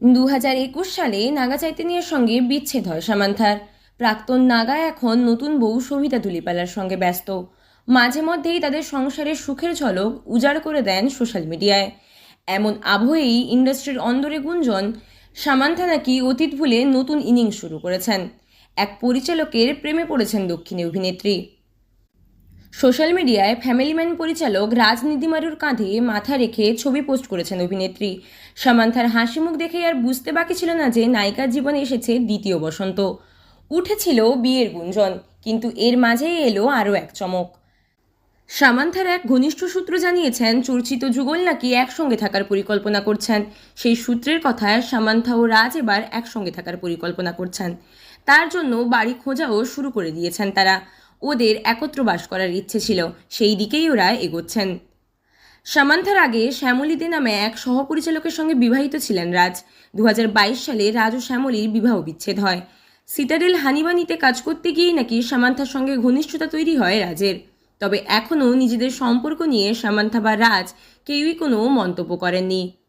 দু হাজার একুশ সালে নাগা চৈতন্যের সঙ্গে বিচ্ছেদ হয় সামান্থার। প্রাক্তন নাগা এখন নতুন বউ সবিতা তুলিপালার সঙ্গে ব্যস্ত। মাঝে মধ্যেই তাদের সংসারের সুখের ঝলক উজাড় করে দেন সোশ্যাল মিডিয়ায়। এমন আবহেই ইন্ডাস্ট্রির অন্দরে গুঞ্জন, সামান্থা নাকি অতীত ভুলে নতুন ইনিংস শুরু করেছেন। এক পরিচালকের প্রেমে পড়েছেন দক্ষিণী অভিনেত্রী। সোশ্যাল মিডিয়ায় ফ্যামিলি ম্যান পরিচালক রাজনীতিমারুর কাঁধে মাথা রেখে ছবি পোস্ট করেছেন অভিনেত্রী। সামান্থার হাসি মুখ দেখে আর বুঝতে বাকি ছিল না যে নায়িকার জীবনে এসেছে দ্বিতীয় বসন্ত। উঠেছিল বিয়ের গুঞ্জন, কিন্তু এর মাঝেই এলো আরও এক চমক। সামান্থার এক ঘনিষ্ঠ সূত্র জানিয়েছেন, চর্চিত যুগল নাকি একসঙ্গে থাকার পরিকল্পনা করছেন। সেই সূত্রের কথায় সামান্থা ও রাজ এবার একসঙ্গে থাকার পরিকল্পনা করছেন। তার জন্য বাড়ি খোঁজাও শুরু করে দিয়েছেন তারা। ওদের একত্র বাস করার ইচ্ছে ছিল। সেই দিকেই ওরা এগোচ্ছেন। সামান্থার আগে শ্যামলীদে নামে এক সহপরিচালকের সঙ্গে বিবাহিত ছিলেন রাজ। দু হাজার বাইশ সালে রাজ ও শ্যামলীর বিবাহ বিচ্ছেদ হয়। সিটাডেল হানিবানিতে কাজ করতে গিয়েই নাকি সামান্থার সঙ্গে ঘনিষ্ঠতা তৈরি হয় রাজের। তবে এখনও নিজেদের সম্পর্ক নিয়ে সামান্থা বা রাজ কেউই কোনো মন্তব্য করেননি।